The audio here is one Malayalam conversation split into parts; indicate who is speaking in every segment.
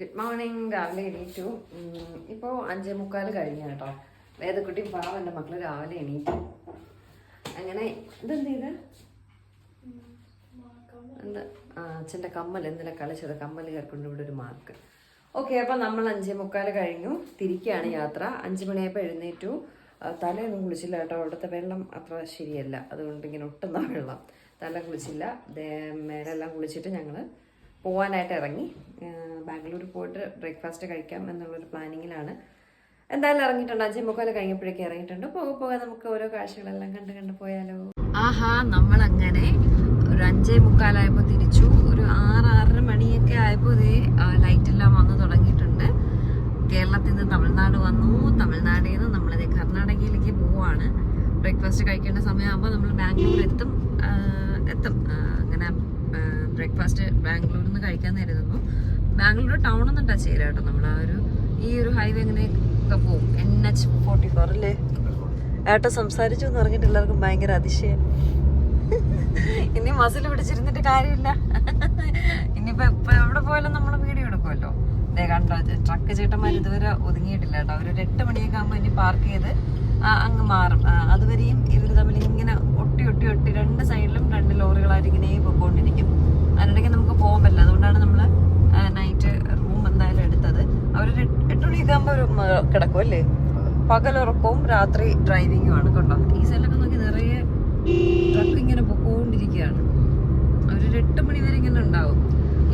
Speaker 1: ഗുഡ് മോർണിംഗ് രാവിലെ എണീറ്റു. ഇപ്പോൾ അഞ്ചേ മുക്കാൽ കഴിഞ്ഞ കേട്ടോ. വേദക്കുട്ടി പാവം എന്റെ മക്കൾ രാവിലെ എണീറ്റു. അങ്ങനെ ഇതെന്ത് ചെയ്ത് എന്താ? അച്ഛന്റെ കമ്മൽ എന്തിനാ കളിച്ചത്? കമ്മൽ ചേർക്കൊണ്ട് ഇവിടെ ഒരു മാർക്ക് ഓക്കെ അപ്പം നമ്മൾ അഞ്ചേ മുക്കാൽ കഴിഞ്ഞു. തിരിക്കുകയാണ് യാത്ര. അഞ്ച് മണിയായപ്പോൾ എഴുന്നേറ്റു. തലയൊന്നും കുളിച്ചില്ല കേട്ടോ. അവിടുത്തെ വെള്ളം അത്ര ശരിയല്ല. അതുകൊണ്ട് ഇങ്ങനെ ഒട്ടുന്ന വെള്ളം. തല കുളിച്ചില്ല. മേലെല്ലാം കുളിച്ചിട്ട് ഞങ്ങൾ പോവാനായിട്ട് ഇറങ്ങി. ബാംഗ്ലൂർ പോയിട്ട് ബ്രേക്ക്ഫാസ്റ്റ് കഴിക്കാം എന്നുള്ളൊരു പ്ലാനിങ്ങിലാണ്. എന്തായാലും ഇറങ്ങിയിട്ടുണ്ട്. അഞ്ചേ മുക്കാൽ കഴിഞ്ഞപ്പോഴേക്കും ഇറങ്ങിയിട്ടുണ്ട്. പോകെ പോകെ. നമുക്ക് ഓരോ കാഴ്ചകളെല്ലാം കണ്ട് കണ്ട് പോയാലോ. ആഹാ നമ്മൾ അങ്ങനെ ഒരു അഞ്ചേ മുക്കാലായപ്പോൾ തിരിച്ചു. ഒരു ആറ് ആറര മണിയൊക്കെ ആയപ്പോൾ ഇതേ ലൈറ്റെല്ലാം വന്നു തുടങ്ങിയിട്ടുണ്ട്. കേരളത്തിൽ നിന്ന് തമിഴ്നാട് വന്നു. തമിഴ്നാട്ടിൽ നിന്ന് നമ്മളിത് കർണാടകയിലേക്ക് പോവാണ്. ബ്രേക്ക്ഫാസ്റ്റ് കഴിക്കേണ്ട സമയമാകുമ്പോൾ നമ്മൾ ബാംഗ്ലൂർ എത്തും. എത്തും അങ്ങനെ ബ്രേക്ക്ഫാസ്റ്റ് ബാംഗ്ലൂരിൽ കഴിക്കാൻ നേരിടുന്നു ബാംഗ്ലൂർ ടൗൺ ഒന്നും ടച്ച് ചെയ്യില്ല കേട്ടോ നമ്മൾ ആ ഒരു ഈ ഒരു ഹൈവേ എങ്ങനെയൊക്കെ പോകും. എൻ എച്ച് ഫോർട്ടി ഫോർ അല്ലേ? ഏട്ട സംസാരിച്ചു എന്ന് പറഞ്ഞിട്ട് എല്ലാവർക്കും ഭയങ്കര അതിശയം. ഇനി മസിൽ പിടിച്ചിരുന്നിട്ട് കാര്യമില്ല. ഇനിയിപ്പോ എവിടെ പോയാലും നമ്മൾ വീഡിയോ എടുക്കുമല്ലോ. ദേ കണ്ടോ ട്രക്ക് ചേട്ടന്മാർ ഇതുവരെ ഒതുങ്ങിയിട്ടില്ല കേട്ടോ. അവർ ഒരു എട്ട് മണിയൊക്കെ ആകുമ്പോൾ ഇനി പാർക്ക് ചെയ്ത് അങ്ങ് മാറും. അതുവരെയും ഇവർ തമ്മിൽ ഇങ്ങനെ ഒട്ടി ഒട്ടി ഒട്ടി രണ്ട് സൈഡിലും രണ്ട് ലോറികളായിട്ട് ഇങ്ങനെ പോയിക്കൊണ്ടിരിക്കും അതിനിടയ്ക്ക് നമുക്ക് പോകാൻ പറ്റില്ല അതുകൊണ്ടാണ് നമ്മൾ നൈറ്റ് റൂം എന്തായാലും അവരൊരു എട്ട് മണിയൊക്കെ ആകുമ്പോൾ ഒരു കിടക്കും അല്ലേ? പകലുറക്കവും രാത്രി ഡ്രൈവിങ്ങും ആണ് കണ്ടോ ഈ സൈഡിലൊക്കെ നോക്കി നിറയെ ട്രക്ക് ഇങ്ങനെ പൊക്കോണ്ടിരിക്കുകയാണ്. അവരൊരു എട്ട് മണി വരെ ഇങ്ങനെ ഉണ്ടാവും.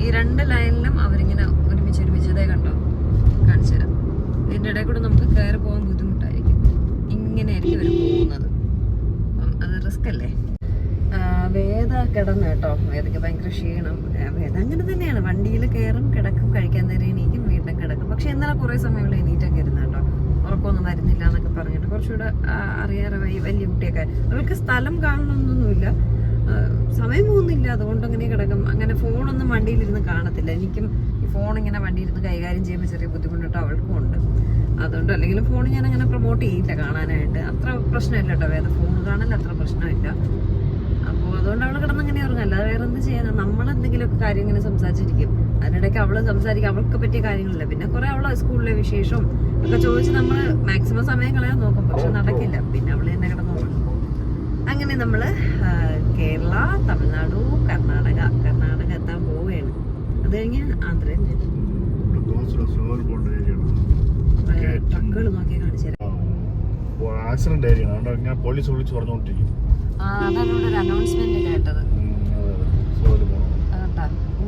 Speaker 1: ഈ രണ്ട് ലൈനിലും അവരിങ്ങനെ ഒരുമിച്ച് ഒരുമിച്ച് ഇതേ കണ്ടോ? കാണിച്ചു തരാം. ഇതിന്റെ ഇടയിൽ കൂടെ നമുക്ക് കയറി പോകാൻ ബുദ്ധിമുട്ടായിരിക്കും. ഇങ്ങനെയായിരിക്കും അവർ പോകുന്നത്. അപ്പം അത് റിസ്ക് അല്ലേ? വേദ കിടന്നു കേട്ടോ. വേദയ്ക്ക് ഭയങ്കര ക്ഷീണം. വേദ അങ്ങനെ തന്നെയാണ്. വണ്ടിയിൽ കയറും കിടക്കും കഴിക്കാൻ നേരം കിടക്കും പക്ഷെ ഇന്നലെ കുറേ ഇവിടെ എണീറ്റൊക്കെ ഇരുന്ന കേട്ടോ ഉറക്കമൊന്നും വരുന്നില്ല എന്നൊക്കെ പറഞ്ഞിട്ട് കുറച്ചുകൂടെ അറിയാറ് വലിയ കുട്ടിയൊക്കെ. അവൾക്ക് സ്ഥലം കാണണമെന്നൊന്നുമില്ല. സമയം പോകുന്നില്ല. അതുകൊണ്ട് അങ്ങനെ കിടക്കും. അങ്ങനെ ഫോണൊന്നും വണ്ടിയിലിരുന്ന് കാണത്തില്ല. എനിക്കും ഈ ഫോൺ ഇങ്ങനെ വണ്ടിയിരുന്ന് കൈകാര്യം ചെയ്യുമ്പോൾ ചെറിയ ബുദ്ധിമുട്ടോ അവൾക്കും ഉണ്ട്. അതുകൊണ്ട് അല്ലെങ്കിൽ ഫോൺ ഞാൻ അങ്ങനെ പ്രൊമോട്ട് ചെയ്യില്ല കാണാനായിട്ട്. അത്ര പ്രശ്നമില്ല കേട്ടോ. വേറെ ഫോൺ കാണാൻ അത്ര പ്രശ്നമില്ല. അപ്പോൾ അതുകൊണ്ട് അവൾ കിടന്ന് അങ്ങനെ ഉറങ്ങും. അല്ലാതെ വേറെ എന്ത് ചെയ്യാൻ നമ്മൾ എന്തെങ്കിലുമൊക്കെ കാര്യം ഇങ്ങനെ സംസാരിച്ചിരിക്കും. അതിനിടയ്ക്ക് അവൾ സംസാരിക്കും. അവൾക്ക് പറ്റിയ കാര്യങ്ങളില്ല. പിന്നെ കുറെ അവളെ സ്കൂളിലെ വിശേഷവും ഒക്കെ ചോദിച്ച് നമ്മൾ മാക്സിമം സമയം കളയാൻ നോക്കും. പക്ഷെ നടക്കില്ല. പിന്നെ അവൾ തന്നെ കിടന്ന് ഉറങ്ങും. അങ്ങനെ നമ്മൾ കേരള തമിഴ്നാടു കർണാടക കർണാടക എത്താൻ പോവുകയാണ്. അത് കഴിഞ്ഞ് ആന്ധ്രയിൽ ട്രക്കുകൾ നോക്കി കാണിച്ചു തരാം.
Speaker 2: ആക്സിഡന്റ് ഏരിയ ഞാൻ പോലീസ് വിളിച്ച് പറഞ്ഞുകൊണ്ടിരിക്കും
Speaker 1: അതാണ് ഇവിടെ ഒരു അനൗൺസ്മെന്റ് കേട്ടത്. അതുകൊണ്ടാ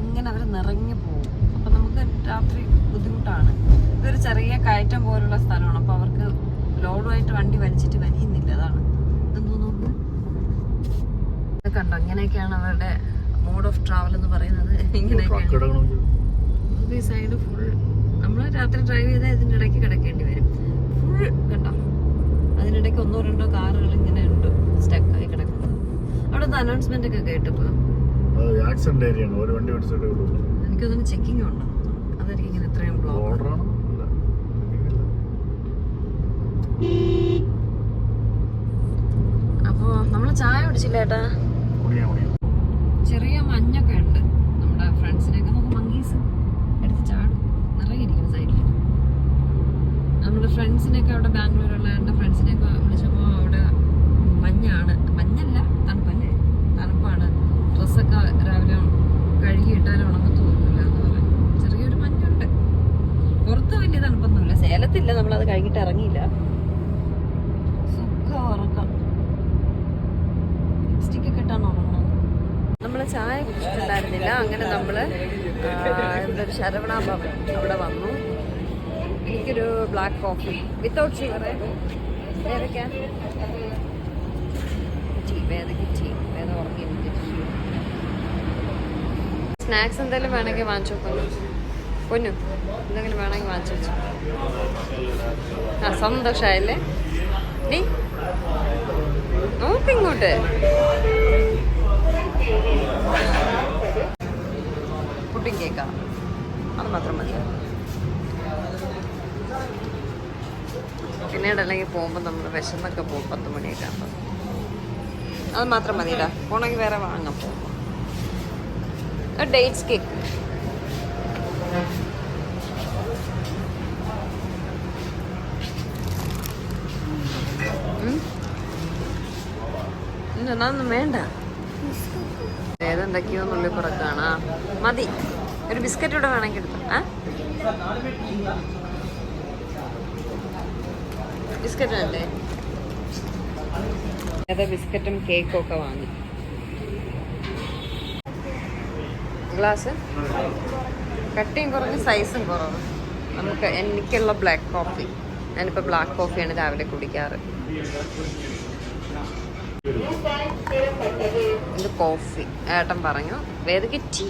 Speaker 1: ഇങ്ങനെ അവർ നിറഞ്ഞു പോകും അപ്പൊ നമുക്ക് രാത്രി ബുദ്ധിമുട്ടാണ്. ഇതൊരു ചെറിയ കയറ്റം പോലുള്ള സ്ഥലമാണ്. അപ്പൊ അവർക്ക് ലോഡുമായിട്ട് വണ്ടി വലിച്ചിട്ട് വലിയുന്നില്ല അതാണ്. കണ്ടോ ഇങ്ങനെയൊക്കെയാണ് അവരുടെ മോഡ് ഓഫ് ട്രാവൽ എന്ന് പറയുന്നത്. ഇങ്ങനെയൊക്കെയാണ്. ഈ സൈഡ് ഫുൾ നമ്മൾ രാത്രി ഡ്രൈവ് ചെയ്താൽ ഇതിന്റെ ഇടയ്ക്ക് കിടക്കേണ്ടി വരും. ഫുൾ കണ്ടോ? അതിനിടയ്ക്ക് ഒന്നോ രണ്ടോ കാറുകൾ ഇങ്ങനെ ഉണ്ട്. കിടക്കുന്നത് അവിടുത്തെ അനൗൺസ്മെന്റ് ഒക്കെ കേട്ടപ്പോൾ
Speaker 2: അത് ആക്സിഡന്റ് ഏരിയ ആണ്. ഒരു വണ്ടി സൈഡ്
Speaker 1: എനിക്കൊന്നും ചെക്കിംഗ് ഉണ്ടോ? അതായിരിക്കും ഇങ്ങനെ ഇത്രയും ബ്ലോക്ക് അപ്പോൾ നമ്മൾ ചായ കുടിച്ചില്ല ഏട്ടാ
Speaker 2: കുടിയാ കുടിയാ
Speaker 1: ചെറിയ മഞ്ഞൊക്കെ ഉണ്ട് നമ്മുടെ ഫ്രണ്ട്സിനെയൊക്കെ നമുക്ക് മങ്കീസ് എടുത്ത് ചാടും നിറയെ ഇരിക്കുന്ന സൈഡിൽ നമ്മുടെ ഫ്രണ്ട്സിനെയൊക്കെ അവിടെ ബാംഗ്ലൂരുള്ള എന്റെ ഫ്രണ്ട്സിനെയൊക്കെ വിളിച്ചപ്പോൾ അവിടെ മഞ്ഞാണ് മഞ്ഞല്ല തണുപ്പല്ലേ തണുപ്പാണ് ഡ്രസ്സൊക്കെ രാവിലെ കഴുകിയിട്ടാലും ഉണങ്ങത്തൊന്നുമില്ല എന്ന് പറഞ്ഞു ചെറിയൊരു മഞ്ഞുണ്ട് പുറത്ത് വലിയ തണുപ്പൊന്നുമില്ല സേലത്തില്ല അത് കഴിഞ്ഞിട്ട് ഇറങ്ങിയില്ല. നമ്മൾ ഉറക്കം. നമ്മൾ ചായ കുടിച്ചിട്ടുണ്ടായിരുന്നില്ല. അങ്ങനെ നമ്മൾ എന്തൊരു ശരവണ ഭവൻ അവിടെ വന്നു. എനിക്കൊരു ബ്ലാക്ക് കോഫി വിത്തൗട്ട് ഷുഗർ ഏതൊക്കെയാ? ടീ വേദക്ക് ടീ വേദ ഉറങ്ങി സ്നാക്സ് എന്തെങ്കിലും വേണമെങ്കിൽ വാങ്ങിച്ചു പൊന്നു. എന്തെങ്കിലും വേണമെങ്കിൽ വാങ്ങിച്ചു വെച്ചു. ആ സന്തോഷമായല്ലേ ഡീ. നോക്കിങ്ങോട്ട് പുഡിംഗ് കേക്കാ അത് മാത്രം മതി. പിന്നീട് അല്ലെങ്കിൽ പോകുമ്പോൾ നമ്മൾ വിശന്നൊക്കെ പോകും പത്ത് മണിയൊക്കെ ആകുമ്പോൾ അത് മാത്രം മതിയില്ല പോണെങ്കിൽ വേറെ വാങ്ങാൻ പോകുമ്പോൾ ഡേറ്റ്സ് കേക്ക്. അതൊന്നും വേണ്ട. ഏതെന്തൊക്കെയോ നുള്ളി പുറക്കാണ് മതി. ഒരു ബിസ്ക്കറ്റ് കൂടെ വേണമെങ്കിൽ ബിസ്ക്കറ്റ് വേണ്ടേ? ബിസ്ക്കറ്റും കേക്കും ഒക്കെ വാങ്ങി. ഗ്ലാസ്? കട്ടിയും കുറഞ്ഞ് സൈസും കുറവ്. നമുക്ക് എനിക്കുള്ള ബ്ലാക്ക് കോഫി ഞാനിപ്പോൾ ബ്ലാക്ക് കോഫിയാണ് രാവിലെ കുടിക്കാറ്. ഇത് കോഫി. ഏട്ടൻ പറഞ്ഞു വേദക്ക് ടീ.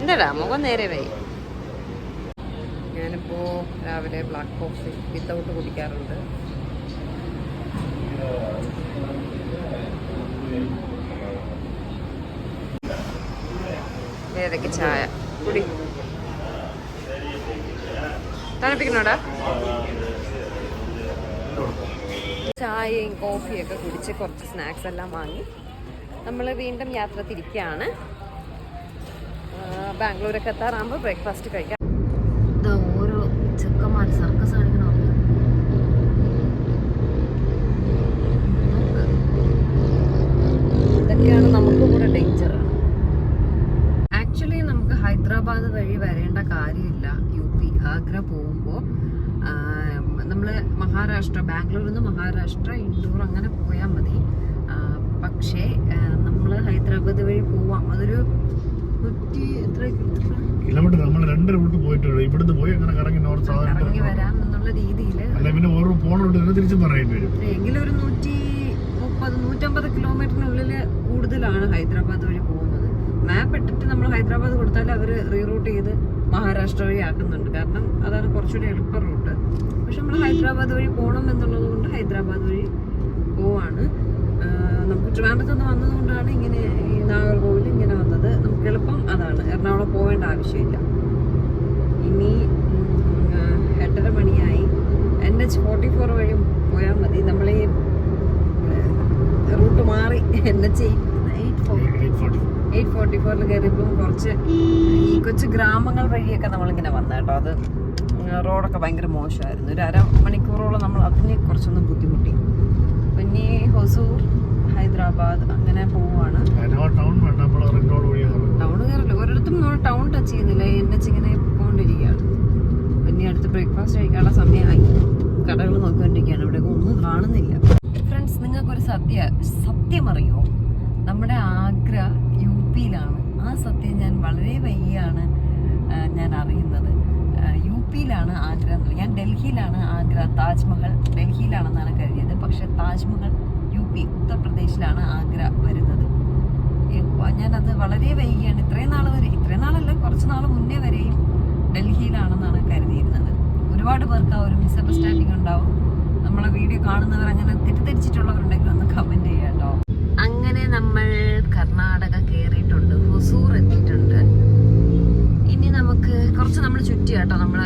Speaker 1: എന്താടാ മുഖം നേരെ വൈ. ഞാനിപ്പോൾ രാവിലെ ബ്ലാക്ക് കോഫി വിത്തൗട്ട് കുടിക്കാറുണ്ട്. വേദക്ക് ചായ. കുടി. തണുപ്പിക്കണോടാ ചായയും കോഫിയൊക്കെ കുടിച്ച് കുറച്ച് സ്നാക്സ് എല്ലാം വാങ്ങി. നമ്മൾ വീണ്ടും യാത്ര തിരിക്കുകയാണ് ബാംഗ്ലൂരൊക്കെ എത്താറാകുമ്പോൾ ബ്രേക്ക്ഫാസ്റ്റ് കഴിക്കാം. ഓരോ ചെക്കന്മാർ സർക്കസ് കാണിക്കണോ ഇതൊക്കെയാണ് നമുക്ക് കൂടെ ഡേഞ്ചർ ആക്ച്വലി നമുക്ക് ഹൈദരാബാദ് വഴി വരേണ്ട കാര്യമില്ല യു പി ആഗ്ര പോകുമ്പോൾ നമ്മൾ മഹാരാഷ്ട്ര ബാംഗ്ലൂരിൽ നിന്ന് മഹാരാഷ്ട്ര ഇൻഡോർ അങ്ങനെ പോയാൽ മതി. പക്ഷേ നമ്മൾ ഹൈദരാബാദ് വഴി പോവാം. അതൊരു നൂറ്റി എത്ര കിലോമീറ്റർ?
Speaker 2: നമ്മൾ രണ്ട് റൂട്ട് പോയിട്ടുണ്ട് ഇവിടുന്ന് പോയി അങ്ങനെ കറങ്ങി നോർത്ത്
Speaker 1: കറങ്ങി വരാം എന്നുള്ള രീതിയിൽ
Speaker 2: അല്ല പിന്നെ ഓരോ പോണ റൂട്ട് തിരിച്ചും പറയേണ്ടി വരും.
Speaker 1: എങ്കിലും ഒരു നൂറ്റി മുപ്പത് നൂറ്റമ്പത് കിലോമീറ്ററിനുള്ളിൽ കൂടുതലാണ് ഹൈദരാബാദ് വഴി പോകുന്നത്. മാപ്പ് ഇട്ടിട്ട് നമ്മൾ ഹൈദരാബാദ് കൊടുത്താൽ അവർ റീറൂട്ട് ചെയ്ത് മഹാരാഷ്ട്ര വഴി ആക്കുന്നുണ്ട്. കാരണം അതാണ് കുറച്ചുകൂടി എളുപ്പ റൂട്ട്. പക്ഷെ നമ്മൾ ഹൈദരാബാദ് വഴി പോകണം എന്നുള്ളത് കൊണ്ട് ഹൈദരാബാദ് വഴി പോവാണ്. നമുക്ക് ട്രിവാൻഡ്രത്ത് വന്നതുകൊണ്ടാണ് വന്നത് കൊണ്ടാണ് ഇങ്ങനെ ഈ നാഗർകോവിൽ ഇങ്ങനെ വന്നത്. നമുക്ക് എളുപ്പം അതാണ്. എറണാകുളം പോകേണ്ട ആവശ്യമില്ല. ഇനി എട്ടര മണിയായി. എൻ എച്ച് ഫോർട്ടി ഫോർ വഴി പോയാൽ മതി. നമ്മൾ ഈ റൂട്ട് മാറി N H eight four
Speaker 2: eight forty.
Speaker 1: ഫോറിൽ കയറിയപ്പം കുറച്ച് ഈ കൊച്ചു ഗ്രാമങ്ങൾ വഴിയൊക്കെ നമ്മളിങ്ങനെ വന്നു കേട്ടോ അത് റോഡൊക്കെ ഭയങ്കര മോശമായിരുന്നു. ഒരു അര മണിക്കൂറോളം നമ്മൾ അതിനെ കുറച്ചൊന്ന് ബുദ്ധിമുട്ടി. പിന്നെ ഹൊസൂർ ഹൈദരാബാദ് അങ്ങനെ പോവുകയാണ്
Speaker 2: ടൗൺ
Speaker 1: കയറില്ല. ഒരിടത്തും നമ്മൾ ടൗൺ ടച്ച് ചെയ്യുന്നില്ല. എന്നെ ഇങ്ങനെ പോയിക്കൊണ്ടിരിക്കുകയാണ്. പിന്നെ അടുത്ത് ബ്രേക്ക്ഫാസ്റ്റ് കഴിക്കാനുള്ള സമയമായി. കടകൾ നോക്കിക്കൊണ്ടിരിക്കുകയാണ്. ഇവിടെ ഒന്നും കാണുന്നില്ല. ഫ്രണ്ട്സ് നിങ്ങൾക്കൊരു സത്യ സത്യം അറിയോ നമ്മുടെ ആഗ്ര യു പിയിലാണ്. ആ സത്യം ഞാൻ വളരെ വൈകിയാണ് ഞാൻ അറിയുന്നത്. യു പിയിലാണ് ആഗ്ര ഞാൻ ഡൽഹിയിലാണ് ആഗ്ര താജ്മഹൽ ഡൽഹിയിലാണെന്നാണ് കരുതിയത്. പക്ഷെ താജ്മഹൽ യു പി ഉത്തർപ്രദേശിലാണ് ആഗ്ര വരുന്നത്. ഞാനത് വളരെ വൈകിയാണ്. ഇത്രയും നാൾ വരെ ഇത്രയും നാളല്ല കുറച്ച് നാൾ മുന്നേ വരെയും ഡൽഹിയിലാണെന്നാണ് കരുതിയിരുന്നത്. ഒരുപാട് പേർക്ക് ആ ഒരു മിസ്അണ്ടർസ്റ്റാൻഡിങ് ഉണ്ടാവും. നമ്മളെ വീഡിയോ കാണുന്നവർ അങ്ങനെ തെറ്റിദ്ധരിച്ചിട്ടുള്ളവരുണ്ടെങ്കിൽ ഒന്ന് കമന്റ് ചെയ്യാം കേട്ടോ അങ്ങനെ നമ്മൾ കർണാടക കയറിയിട്ടുണ്ട് ഹുസൂർ എത്തിയിട്ടുണ്ട്. നമുക്ക് കുറച്ച് നമ്മൾ ചുറ്റി കേട്ടോ നമ്മൾ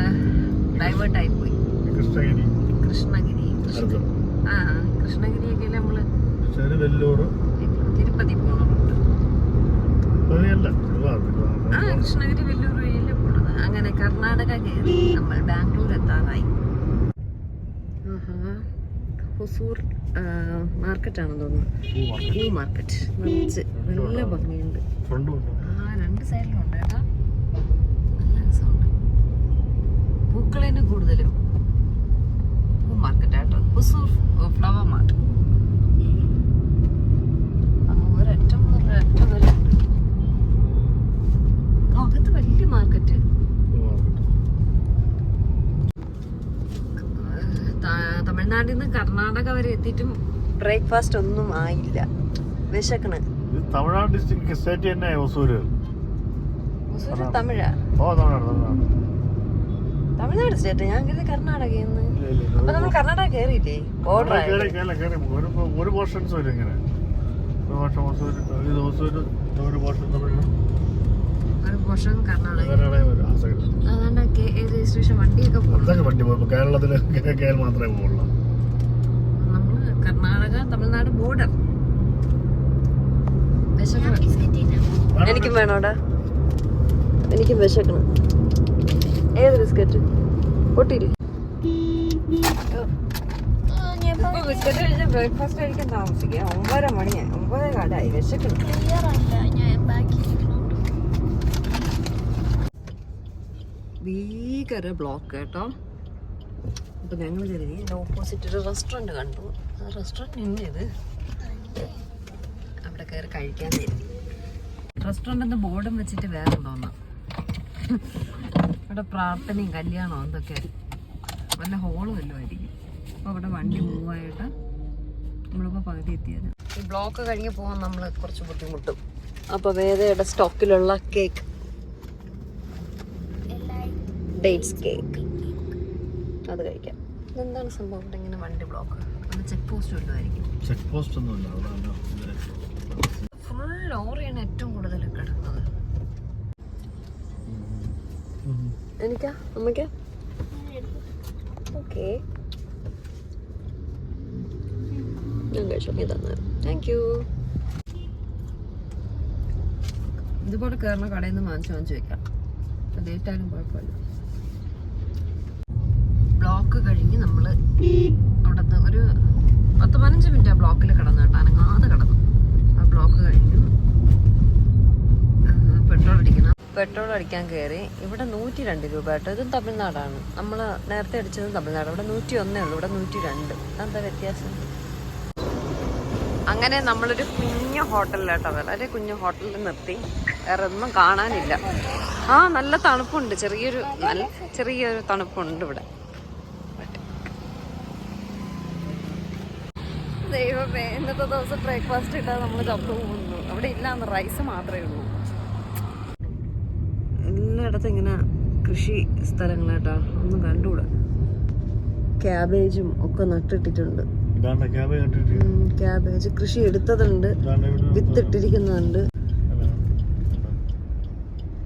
Speaker 1: ഡൈവേർട്ട് ആയി പോയി.
Speaker 2: കൃഷ്ണഗിരി.
Speaker 1: കൃഷ്ണഗിരി. ആ കൃഷ്ണഗിരിയൊക്കെ
Speaker 2: നമ്മൾ
Speaker 1: തിരുപ്പതി
Speaker 2: പതിയല്ല
Speaker 1: ആ കൃഷ്ണഗിരി വെല്ലൂർ വഴിയിലെ പോണത്. അങ്ങനെ കർണാടക കയറി നമ്മൾ ബാംഗ്ലൂർ എത്താറായി. ഹൊസൂർ മാർക്കറ്റ് ആണെന്ന് തോന്നുന്നു. മാർക്കറ്റ് നിറച്ച് നല്ല ഭംഗിയുണ്ട്. ആ രണ്ട് സൈഡിലും ഉണ്ട് കേട്ടോ നല്ല രസമുണ്ട് പൂക്കൾ തന്നെ കൂടുതലും പൂ മാർക്കറ്റ് ആട്ടോ ഹൊസൂർ ഫ്ലവർ മാർട്ട് ഒരറ്റം ഒരറ്റം വരെ ഉണ്ട്. അകത്ത് വലിയ മാർക്കറ്റ്. തമിഴ്നാട്ടിൽ നിന്ന് കർണാടക വരെ എത്തിയിട്ടും ബ്രേക്ക്ഫാസ്റ്റ് ഒന്നും ആയില്ല. വിശക്കണ്.
Speaker 2: തമിഴ്നാട് ഡിസ്ട്രിക്ട് സ്റ്റേറ്റ് തന്നെ ഹൊസൂര്.
Speaker 1: തമിഴാ?
Speaker 2: ഓ തമിഴ്നാട് തമിഴ്നാട്
Speaker 1: തമിഴ്നാട് സ്റ്റേറ്റ് ഞാൻ കരുതി
Speaker 2: കർണാടകയെന്ന്.
Speaker 1: അപ്പൊ നമ്മൾ കർണാടക കയറിയില്ലേ ബോർഡർ.
Speaker 2: ഒരു ഇങ്ങനെ. Portion portion
Speaker 1: Karnataka. രജിസ്ട്രേഷൻ വണ്ടിയൊക്കെ പോകും
Speaker 2: വണ്ടി പോകും കേരളത്തിൽ കേരളം മാത്രമേ പോകുള്ളൂ
Speaker 1: കർണാടക തമിഴ്നാട് ബോർഡർ എനിക്കും വേണോടാ എനിക്കും വിശക്കണം. ഏത് ബിസ്ക്കറ്റ്? പൊട്ടിയില്ലേ ഇപ്പൊ ഉച്ചയ്ക്ക് കഴിഞ്ഞ് ബ്രേക്ക്ഫാസ്റ്റ് കഴിക്കാൻ താമസിക്കുക ഒമ്പതര മണിയായി ഒമ്പതേ കാലായി. വിശക്കുന്നു. ഭീകര ബ്ലോക്ക് കേട്ടോ. അപ്പൊ ഞങ്ങൾ കരുതി ഓപ്പോസിറ്റ് ഒരു റെസ്റ്റോറന്റ് കണ്ടു. ആ റെസ്റ്റോറന്റ് ഇന്ന ഇത്? അവിടെ കയറി കഴിക്കാൻ കരുതി റെസ്റ്റോറന്റ് എന്ന് ബോർഡും വെച്ചിട്ട് വേറെ തോന്നാം ഇവിടെ പ്രാർത്ഥനയും കല്യാണവും എന്തൊക്കെ? വല്ല ഹോളും എല്ലാം ആയിരിക്കും. അപ്പോൾ അവിടെ വണ്ടി മൂവ് ആയിട്ട് നമ്മളിപ്പോൾ പകുതി എത്തിയത്. ഈ ബ്ലോക്ക് കഴിഞ്ഞ് പോകാൻ നമ്മൾ കുറച്ച് ബുദ്ധിമുട്ടും. അപ്പോൾ വേദയുടെ സ്റ്റോക്കിലുള്ള കേക്ക്. ഡേറ്റ്സ് കേക്ക് അത് കഴിക്കാം. എന്താണ് സംഭവം? ഇവിടെ ഇങ്ങനെ വണ്ടി ബ്ലോക്ക് അത് ചെക്ക് പോസ്റ്റ് വല്ലതുമായിരിക്കും
Speaker 2: ചെക്ക് പോസ്റ്റ് ഒന്നും.
Speaker 1: ഫുൾ ലോറിയാണ് ഏറ്റവും എനിക്കാ? അമ്മയ്ക്കാ? ഓക്കെ. ഞാൻ ഇതുപോലെ കയറുന്ന കടയിൽ നിന്ന് വാങ്ങിച്ചു വാങ്ങിച്ചു വെക്കാം. ലേറ്റ് കുഴപ്പമില്ല. ബ്ലോക്ക് കഴിഞ്ഞ് നമ്മൾ അവിടുന്ന് ഒരു പത്ത് പതിനഞ്ച് മിനിറ്റ് ആ ബ്ലോക്കിൽ കിടന്നു കേട്ടോ. അനങ്ങാതെ കിടന്നു. ആ ബ്ലോക്ക് കഴിഞ്ഞു. പെട്രോൾ അടിക്കണം. പെട്രോൾ അടിക്കാൻ കയറി ഇവിടെ നൂറ്റി രണ്ട് രൂപ കേട്ടോ. ഇതും തമിഴ്നാടാണ്. നമ്മൾ നേരത്തെ അടിച്ചതും തമിഴ്നാട് ഇവിടെ നൂറ്റി ഒന്നേ ഉള്ളൂ. ഇവിടെ നൂറ്റി രണ്ട് എന്താ വ്യത്യാസം? അങ്ങനെ നമ്മളൊരു കുഞ്ഞു ഹോട്ടലിലാട്ടോ വളരെ കുഞ്ഞു ഹോട്ടലിൽ നിർത്തി. വേറെ ഒന്നും കാണാനില്ല. ആ നല്ല തണുപ്പുണ്ട്. ചെറിയൊരു നല്ല ചെറിയൊരു തണുപ്പുണ്ട് ഇവിടെ. ദൈവമേ ഇന്നത്തെ ദിവസം ബ്രേക്ക്ഫാസ്റ്റ് ഇട്ടാൽ നമ്മൾ ചത്തു പോകുന്നു. അവിടെ ഇല്ലാന്ന് റൈസ് മാത്രമേ ഉള്ളൂ. എല്ലായിടത്തും ഇങ്ങനെ കൃഷി സ്ഥലങ്ങളായിട്ടാ. ഒന്നും കണ്ടുകൂടാ. ക്യാബേജും ഒക്കെ നട്ടിട്ടിട്ടുണ്ട്. ക്യാബേജ് കൃഷി എടുത്തതുണ്ട്. വിത്തിട്ടിരിക്കുന്നുണ്ട്.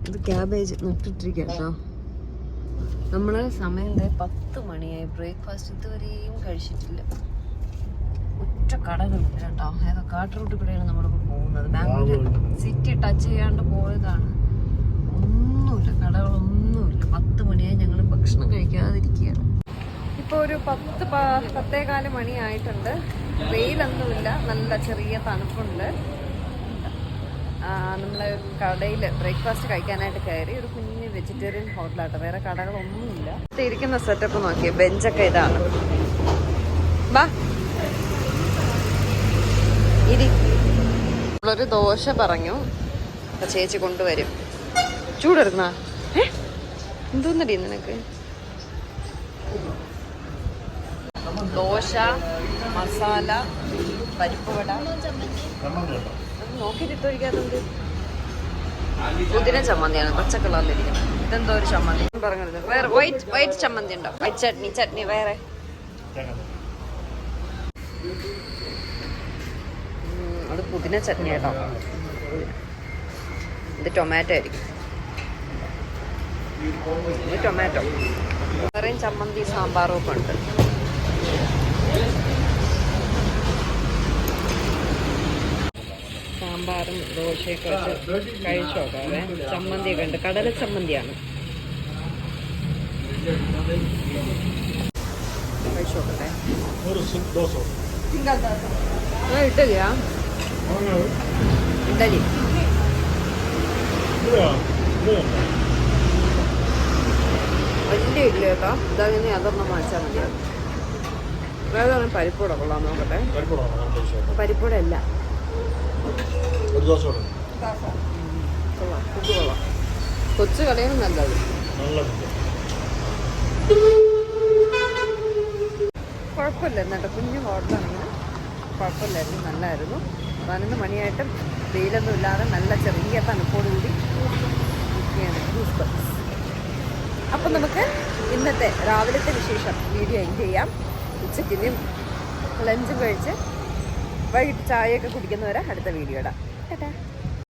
Speaker 1: ഇത് ക്യാബേജ് നട്ടിട്ടിരിക്കട്ടോ. കേട്ടോ നമ്മൾ സമയം പത്ത് മണിയായി. ബ്രേക്ക്ഫാസ്റ്റ് ഇതുവരെയും കഴിച്ചിട്ടില്ല. ഒറ്റ കടകളില്ല കേട്ടോ. ഏതോ കാട്ടുറൂട്ടിൽ കൂടെയാണ് നമ്മളിപ്പോൾ പോകുന്നത്? ബാംഗ്ലൂർ സിറ്റി ടച്ച് ചെയ്യാണ്ട് പോയതാണ്. ഒന്നുമില്ല. കടകളൊന്നുമില്ല. പത്ത് മണിയായി ഞങ്ങൾ ഭക്ഷണം കഴിക്കാതിരിക്കുകയാണ്. ഇപ്പോൾ ഒരു പത്ത് പത്തേകാൽ മണിയായിട്ടുണ്ട്. വെയിലൊന്നുമില്ല. നല്ല ചെറിയ തണുപ്പുണ്ട്. നമ്മൾ കടയിൽ ബ്രേക്ക്ഫാസ്റ്റ് കഴിക്കാനായിട്ട് കയറി ഒരു കുഞ്ഞ് വെജിറ്റേറിയൻ ഹോട്ടലാട്ടോ. വേറെ കടകളൊന്നുമില്ല. ഇരിക്കുന്ന സെറ്റപ്പ് നോക്കിയേ. ബെഞ്ചൊക്കെ ഇതാണ്. ബാ. ഇരി. നമ്മളൊരു ദോശ പറഞ്ഞു. ചേച്ചി കൊണ്ടുവരും. ചൂടെടുക്കണ ഏ? എന്തോന്നടി നിനക്ക്? ദോശ മസാല പരിപ്പ് വട. നോക്കിയിട്ട് ഒഴിക്കാറുണ്ട് പുതിന ചമ്മന്തിയാണ്. പച്ച കളറിലിരിക്കുന്നത് ഇതെന്തോ ഒരു ചമ്മന്തി? പറഞ്ഞത് വേറെ വൈറ്റ് വൈറ്റ് ചമ്മന്തി ഉണ്ടോ? വൈറ്റ് ചട്നി ചട്നി വേറെ. അത് പുതിന ചട്നി കേട്ടോ. ഇത് ടൊമാറ്റോ ആയിരിക്കും. ഇത് ടൊമാറ്റോ വേറെയും ചമ്മന്തി സാമ്പാറും ഒക്കെ ഉണ്ട്. സാമ്പാറും ദോശയൊക്കെ വെച്ച് കഴിച്ചു നോക്കാവേ ചമ്മന്തിയൊക്കെ ഉണ്ട്. കടല ചമ്മന്തിയാണ്. കഴിച്ചു നോക്കട്ടെ
Speaker 2: ഒരു സിംഗ് ദോശ
Speaker 1: ആ ഇഡലിയാ ഇഡലി വലിയ ഇല്ല കേട്ടോ. ഇതങ്ങനെ അതൊന്നും വാങ്ങിച്ചാൽ മതിയാവും വേറെ പരിപ്പൂട കൊള്ളാം നോക്കട്ടെ. പരിപ്പൂട അല്ല കൊള്ളാം ഫുഡ് കൊള്ളാം. കൊച്ചു കടയാണ് നല്ലത് കുഴപ്പമില്ല കേട്ടോ. കുഞ്ഞു ഹോട്ടലാണെങ്കിൽ കുഴപ്പമില്ലായിരുന്നു നല്ലായിരുന്നു. പതിനൊന്ന് മണിയായിട്ടും വെയിലൊന്നും ഇല്ലാതെ നല്ല ചെറിയ തണുപ്പോടുകൂടി ഇരിക്കുകയാണ്. ജ്യൂസ് ബോക്സ് അപ്പം നമുക്ക് ഇന്നത്തെ രാവിലത്തെ വിശേഷം വീഡിയോ എൻഡ് ചെയ്യാം. ഉച്ചയ്ക്കിനും ലഞ്ചും കഴിച്ച് വൈകിട്ട് ചായയൊക്കെ കുടിക്കുന്നവരെ അടുത്ത വീഡിയോ ഇടാം കേട്ടാ